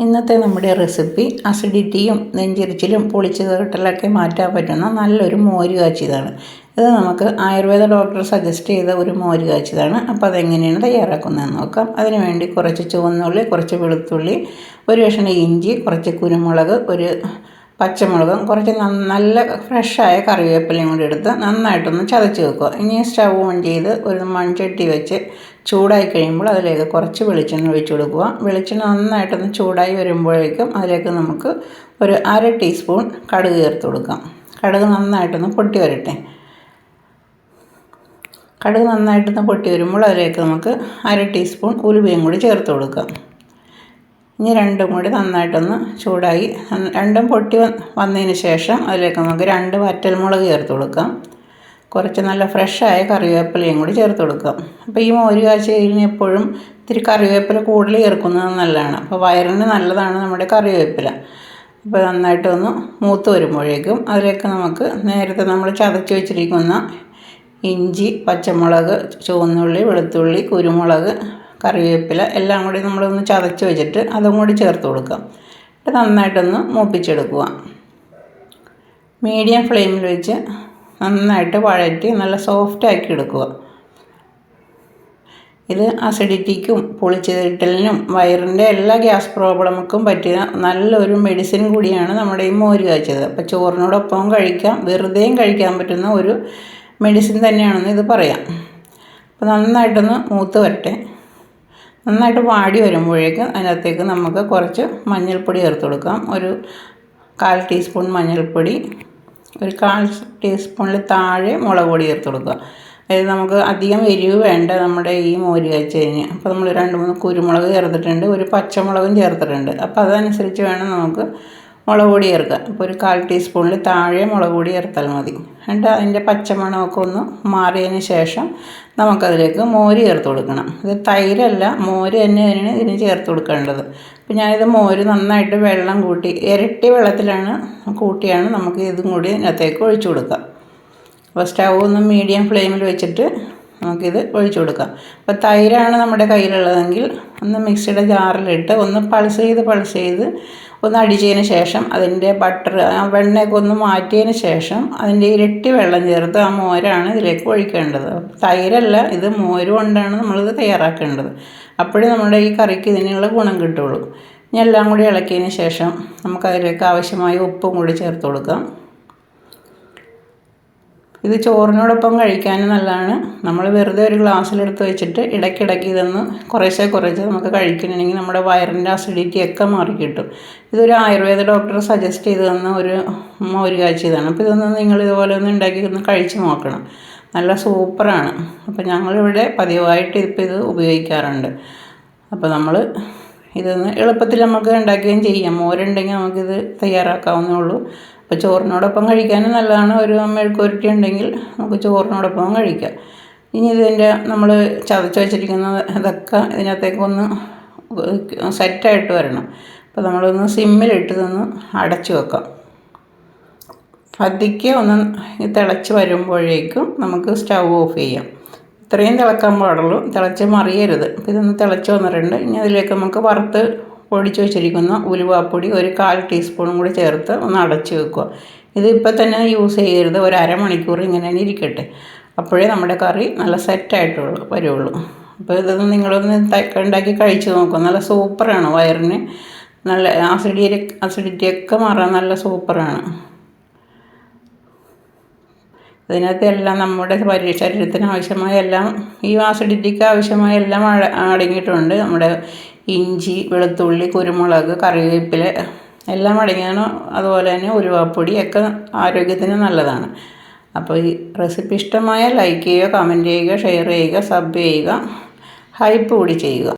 ഇന്നത്തെ നമ്മുടെ റെസിപ്പി അസിഡിറ്റിയും നെഞ്ചിരിച്ചിലും പൊളിച്ചു തീട്ടലൊക്കെ മാറ്റാൻ പറ്റുന്ന നല്ലൊരു മോര് കാച്ചിയതാണ് ഇത് നമുക്ക് ആയുർവേദ ഡോക്ടർ സജസ്റ്റ് ചെയ്ത ഒരു മോര് കാച്ചിയതാണ് അപ്പോൾ അതെങ്ങനെയാണ് തയ്യാറാക്കുന്നതെന്ന് നോക്കാം. അതിനുവേണ്ടി കുറച്ച് ചുവന്നുള്ളി കുറച്ച് വെളുത്തുള്ളി ഒരു കഷ്ണം ഇഞ്ചി കുറച്ച് കുരുമുളക് ഒരു പച്ചമുളകും കുറച്ച് നല്ല ഫ്രഷായ കറിവേപ്പിലയും കൂടി എടുത്ത് നന്നായിട്ടൊന്ന് ചതച്ച് വെക്കുക. ഇനി സ്റ്റവ് ഓൺ ചെയ്ത് ഒരു മൺചട്ടി വെച്ച് ചൂടായി കഴിയുമ്പോൾ അതിലേക്ക് കുറച്ച് വെളിച്ചെണ്ണ ഒഴിച്ച് കൊടുക്കുക. വെളിച്ചെണ്ണ നന്നായിട്ടൊന്ന് ചൂടായി വരുമ്പോഴേക്കും അതിലേക്ക് നമുക്ക് ഒരു അര ടീസ്പൂൺ കടുക് ചേർത്ത് കൊടുക്കാം. കടുക് നന്നായിട്ടൊന്ന് പൊട്ടി വരട്ടെ. കടുക് നന്നായിട്ടൊന്ന് പൊട്ടി വരുമ്പോൾ അതിലേക്ക് നമുക്ക് അര ടീസ്പൂൺ ഉലുവയും കൂടി ചേർത്ത് കൊടുക്കാം. ഇനി രണ്ടും കൂടി നന്നായിട്ടൊന്ന് ചൂടായി. രണ്ടും പൊട്ടി വന്നതിന് ശേഷം അതിലേക്ക് നമുക്ക് രണ്ട് വറ്റൽമുളക് ചേർത്ത് കൊടുക്കാം. കുറച്ച് നല്ല ഫ്രഷായ കറിവേപ്പിലയും കൂടി ചേർത്ത് കൊടുക്കാം. അപ്പോൾ ഈ മോര് എപ്പോഴും ഇത്തിരി കറിവേപ്പില കൂടുതൽ ചേർക്കുന്നത് നല്ലതാണ്. അപ്പോൾ വയറിന് നല്ലതാണ് നമ്മുടെ കറിവേപ്പില. അപ്പോൾ നന്നായിട്ടൊന്ന് മൂത്ത് വരുമ്പോഴേക്കും അതിലേക്ക് നമുക്ക് നേരത്തെ നമ്മൾ ചതച്ച് വെച്ചിരിക്കുന്ന ഇഞ്ചി പച്ചമുളക് ചുവന്നുള്ളി വെളുത്തുള്ളി കുരുമുളക് കറിവേപ്പില എല്ലാം കൂടി നമ്മളൊന്ന് ചതച്ച് വെച്ചിട്ട് അതും കൂടി ചേർത്ത് കൊടുക്കാം. എന്നിട്ട് നന്നായിട്ടൊന്ന് മൂപ്പിച്ചെടുക്കുക. മീഡിയം ഫ്ലെയിമിൽ വെച്ച് നന്നായിട്ട് വഴറ്റി നല്ല സോഫ്റ്റ് ആക്കി എടുക്കുക. ഇത് അസിഡിറ്റിക്കും പൊളിച്ചിട്ടലിനും വയറിന്റെ എല്ലാ ഗ്യാസ് പ്രോബ്ലമൊക്കും പറ്റിയ നല്ലൊരു മെഡിസിൻ കൂടിയാണ് നമ്മുടെ ഈ മോര് കാച്ചത്. അപ്പോൾ ചോറിനോടൊപ്പം കഴിക്കാം വെറുതെയും കഴിക്കാൻ പറ്റുന്ന ഒരു മെഡിസിൻ തന്നെയാണെന്ന് ഇത് പറയാം. അപ്പോൾ നന്നായിട്ടൊന്ന് മൂത്ത് വരട്ടെ. നന്നായിട്ട് വാടി വരുമ്പോഴേക്കും അതിനകത്തേക്ക് നമുക്ക് കുറച്ച് മഞ്ഞൾപ്പൊടി ചേർത്ത് കൊടുക്കാം. ഒരു കാൽ ടീസ്പൂൺ മഞ്ഞൾപ്പൊടി ഒരു കാൽ ടീസ്പൂണിൽ താഴെ മുളക് പൊടി ചേർത്ത് കൊടുക്കുക. അതായത് നമുക്ക് അധികം എരിവ് വേണ്ട നമ്മുടെ ഈ മോര് കഴിച്ച് കഴിഞ്ഞ് അപ്പോൾ നമ്മൾ രണ്ട് മൂന്ന് കുരുമുളക് ചേർത്തിട്ടുണ്ട് ഒരു പച്ചമുളകും ചേർത്തിട്ടുണ്ട്. അപ്പോൾ അതനുസരിച്ച് വേണം നമുക്ക് മുളക് പൊടി ചേർക്കുക. അപ്പോൾ ഒരു കാൽ ടീസ്പൂണിൽ താഴെ മുളക് പൊടി ചേർത്താൽ മതി. എന്നിട്ട് അതിന്റെ പച്ചമണമൊക്കെ ഒന്ന് മാറിയതിന് ശേഷം നമുക്കതിലേക്ക് മോര് ചേർത്ത് കൊടുക്കണം. ഇത് തൈരല്ല മോര് തന്നെയാണ് ഇതിന് ചേർത്ത് കൊടുക്കേണ്ടത്. അപ്പോൾ ഞാനിത് മോര് നന്നായിട്ട് വെള്ളം കൂട്ടി ഇരട്ടി വെള്ളത്തിലാണ് കൂട്ടിയാണ് നമുക്ക് ഇതും കൂടി അതിനകത്തേക്ക് ഒഴിച്ചു കൊടുക്കുക. അപ്പോൾ സ്റ്റൗ ഒന്ന് മീഡിയം ഫ്ലെയിമിൽ വെച്ചിട്ട് നമുക്കിത് ഒഴിച്ചു കൊടുക്കാം. അപ്പോൾ തൈരാണ് നമ്മുടെ കയ്യിലുള്ളതെങ്കിൽ ഒന്ന് മിക്സിയുടെ ജാറിലിട്ട് ഒന്ന് പൾസ് ചെയ്ത് പൾസ് ചെയ്ത് ഒന്ന് അടിച്ചതിന് ശേഷം അതിന്റെ ബട്ടർ വെണ്ണയൊക്കെ ഒന്ന് മാറ്റിയതിന് ശേഷം അതിന്റെ ഇരട്ടി വെള്ളം ചേർത്ത് ആ മോരാണ് ഇതിലേക്ക് ഒഴിക്കേണ്ടത്. തൈരല്ല ഇത് മോര് കൊണ്ടാണ് നമ്മളിത് തയ്യാറാക്കേണ്ടത്. അപ്പോഴേ നമ്മുടെ ഈ കറിക്ക് ഇതിനുള്ള ഗുണം കിട്ടുള്ളൂ ഇനി എല്ലാം കൂടി ഇളക്കിയതിന് ശേഷം നമുക്കതിലേക്ക് ആവശ്യമായ ഉപ്പും കൂടി ചേർത്ത് കൊടുക്കാം. ഇത് ചോറിനോടൊപ്പം കഴിക്കാനും നല്ലതാണ്. നമ്മൾ വെറുതെ ഒരു ഗ്ലാസ്സിലെടുത്ത് വെച്ചിട്ട് ഇടയ്ക്കിടയ്ക്ക് ഇതൊന്ന് കുറേശ്ശെ കുറേശ്ശെ നമുക്ക് കഴിക്കണമെങ്കിൽ നമ്മുടെ വയറിന്റെ അസിഡിറ്റി ഒക്കെ മാറി കിട്ടും. ഇതൊരു ആയുർവേദ ഡോക്ടർ സജസ്റ്റ് ചെയ്ത് തന്ന ഒരു മോര് കാച്ചിയതാണ് അപ്പോൾ ഇതൊന്ന് നിങ്ങൾ ഇതുപോലെ ഒന്ന് ഉണ്ടാക്കി ഒന്ന് കഴിച്ച് നോക്കണം. നല്ല സൂപ്പറാണ്. അപ്പോൾ ഞങ്ങളിവിടെ പതിവായിട്ട് ഇപ്പോൾ ഇത് ഉപയോഗിക്കാറുണ്ട്. അപ്പോൾ നമ്മൾ ഇതൊന്ന് എളുപ്പത്തിൽ നമുക്ക് ഉണ്ടാക്കുകയും ചെയ്യാം. മോരുണ്ടെങ്കിൽ നമുക്കിത് തയ്യാറാക്കാവുന്നേ ഉള്ളൂ. അപ്പോൾ ചോറിനോടൊപ്പം കഴിക്കാനും നല്ലതാണ്. ഒരു മെഴുക്കുപുരട്ടി ഉണ്ടെങ്കിൽ നമുക്ക് ചോറിനോടൊപ്പം കഴിക്കാം. ഇനി ഇതിന്റെ നമ്മൾ ചതച്ച് വെച്ചിരിക്കുന്ന ഇതൊക്കെ ഇതിനകത്തേക്കൊന്ന് സെറ്റായിട്ട് വരണം. അപ്പോൾ നമ്മളൊന്ന് സിമ്മിലിട്ട് നിന്ന് അടച്ചു വെക്കാം. പതുക്കെ ഒന്ന് തിളച്ച് വരുമ്പോഴേക്കും നമുക്ക് സ്റ്റൗ ഓഫ് ചെയ്യാം. ഇത്രയും തിളക്കാൻ പാടുള്ളൂ. തിളച്ച് മറിയരുത്. ഇതൊന്ന് തിളച്ച് വന്നിട്ടുണ്ട്. ഇനി അതിലേക്ക് നമുക്ക് വറുത്ത് പൊടിച്ച് വെച്ചിരിക്കുന്ന ഉലുവാപ്പൊടി ഒരു കാൽ ടീസ്പൂണും കൂടി ചേർത്ത് ഒന്ന് അടച്ച് വെക്കുക. ഇത് തന്നെ യൂസ് ചെയ്യരുത്. ഒരു അരമണിക്കൂർ ഇങ്ങനെ തന്നെ ഇരിക്കട്ടെ. അപ്പോഴേ നമ്മുടെ കറി നല്ല സെറ്റായിട്ടുള്ളൂ വരുള്ളൂ. അപ്പോൾ ഇതൊന്ന് നിങ്ങളൊന്ന് ഉണ്ടാക്കി കഴിച്ച് നോക്കും നല്ല സൂപ്പറാണ് വയറിന്. നല്ല ആസിഡി അസിഡിറ്റിയൊക്കെ മാറാൻ നല്ല സൂപ്പറാണ്. ഇതിനകത്ത് എല്ലാം നമ്മുടെ ശരീരത്തിന് ആവശ്യമായ എല്ലാം ഈ ആസിഡിറ്റിക്ക് ആവശ്യമായ എല്ലാം അടങ്ങിയിട്ടുണ്ട്. നമ്മുടെ ഇഞ്ചി വെളുത്തുള്ളി കുരുമുളക് കറിവേപ്പില എല്ലാം അടങ്ങിയാണ്. അതുപോലെ തന്നെ ഉരുവാപ്പൊടി ഒക്കെ ആരോഗ്യത്തിന് നല്ലതാണ്. അപ്പോൾ ഈ റെസിപ്പി ഇഷ്ടമായാൽ ലൈക്ക് ചെയ്യുക കമന്റ് ചെയ്യുക ഷെയർ ചെയ്യുക സബ് ചെയ്യുക ഹൈപ്പ് കൂടി ചെയ്യുക.